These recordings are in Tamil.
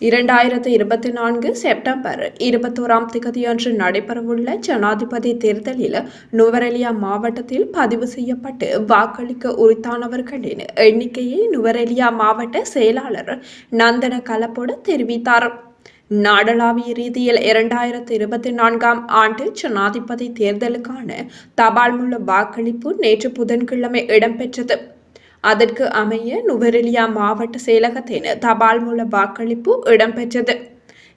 இரண்டாயிரத்து இருபத்தி நான்கு செப்டம்பர் இருபத்தோராம் திகதியன்று நடைபெறவுள்ள ஜனாதிபதி தேர்தலில் நுவரெலியா மாவட்டத்தில் பதிவு செய்யப்பட்டு வாக்களிக்க உரித்தானவர்களின் எண்ணிக்கையை நுவரெலியா மாவட்ட செயலாளர் நந்தன கலப்போடு தெரிவித்தார். நாடளாவிய ரீதியில் இரண்டாயிரத்து இருபத்தி நான்காம் ஆண்டு ஜனாதிபதி தேர்தலுக்கான தபால் மூல வாக்களிப்பு நேற்று புதன்கிழமை இடம்பெற்றது. அதற்கு அமைய நுவரெலியா மாவட்ட செயலகத்தின் தபால் மூல வாக்களிப்பு இடம்பெற்றது.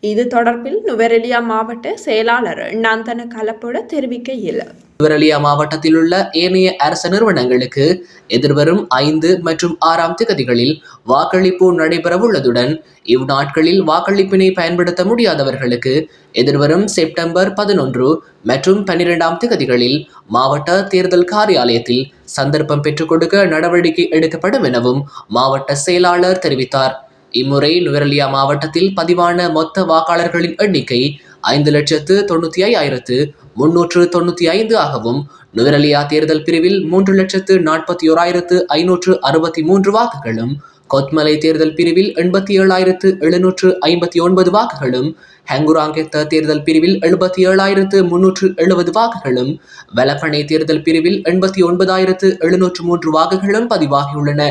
இது தொடர்பில் நுவரெலியா மாவட்ட செயலாளர் நந்தன கலப்புட தெரிவிக்கையில். நுவரெலியா மாவட்டத்தில் உள்ள ஏனைய அரச நிறுவனங்களுக்கு எதிர்வரும் ஐந்து மற்றும் ஆறாம் திகதிகளில் வாக்களிப்பு நடைபெறவுள்ளதுடன் இவ்நாட்களில் வாக்களிப்பினை பயன்படுத்த முடியாதவர்களுக்கு எதிர்வரும் செப்டம்பர் பதினொன்று மற்றும் பன்னிரெண்டாம் திகதிகளில் மாவட்ட தேர்தல் காரியாலயத்தில் சந்தர்ப்பம் பெற்றுக் கொடுக்க நடவடிக்கை எடுக்கப்படும் எனவும் மாவட்ட செயலாளர் தெரிவித்தார். இம்முறை நுவரெலியா மாவட்டத்தில் பதிவான மொத்த வாக்காளர்களின் எண்ணிக்கை ஐந்து லட்சத்து தொண்ணூற்றி ஐயாயிரத்து முன்னூற்று தொண்ணூற்றி ஐந்து ஆகவும் நுவரெலியா தேர்தல் பிரிவில் மூன்று லட்சத்து நாற்பத்தி ஓராயிரத்து ஐநூற்று அறுபத்தி மூன்று வாக்குகளும் கொத்மலை தேர்தல் பிரிவில் எண்பத்தி ஏழாயிரத்து எழுநூற்று ஐம்பத்தி ஒன்பது வாக்குகளும் ஹங்குராங்கெத்த தேர்தல் பிரிவில் எழுபத்தி ஏழாயிரத்து முன்னூற்று எழுபது வாக்குகளும் வலப்பனை தேர்தல் பிரிவில் எண்பத்தி ஒன்பதாயிரத்து எழுநூற்று மூன்று வாக்குகளும் பதிவாகியுள்ளன.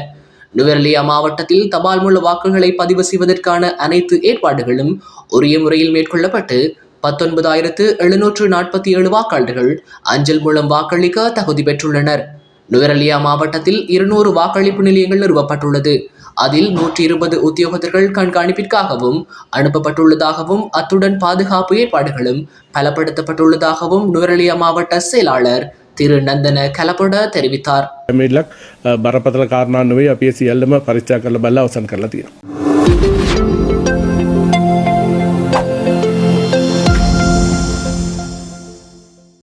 நுவரெலியா மாவட்டத்தில் தபால் மூல வாக்குகளை பதிவு செய்வதற்கான அனைத்து ஏற்பாடுகளும் உரிய முறையில் மேற்கொள்ளப்பட்டு பத்தொன்பதாயிரத்து எழுநூற்று நாற்பத்தி ஏழு வாக்காளர்கள் அஞ்சல் மூலம் வாக்களிக்க தகுதி பெற்றுள்ளனர். நுவரெலியா மாவட்டத்தில் இருநூறு வாக்களிப்பு நிலையங்கள் நிறுவப்பட்டுள்ளது. அதில் நூற்றி இருபது உத்தியோகத்தர்கள் கண்காணிப்பிற்காகவும் அனுப்பப்பட்டுள்ளதாகவும் அத்துடன் பாதுகாப்பு ஏற்பாடுகளும் பலப்படுத்தப்பட்டுள்ளதாகவும் நுவரெலியா மாவட்ட செயலாளர் திரு நந்தன கலப்பட தெரிவித்தார் මිල්ලක් බරපතල කාරණා නොවේ අපි සියල්ලම පරිච්චා කරලා බලලා අවසන් කරලා තියෙනවා.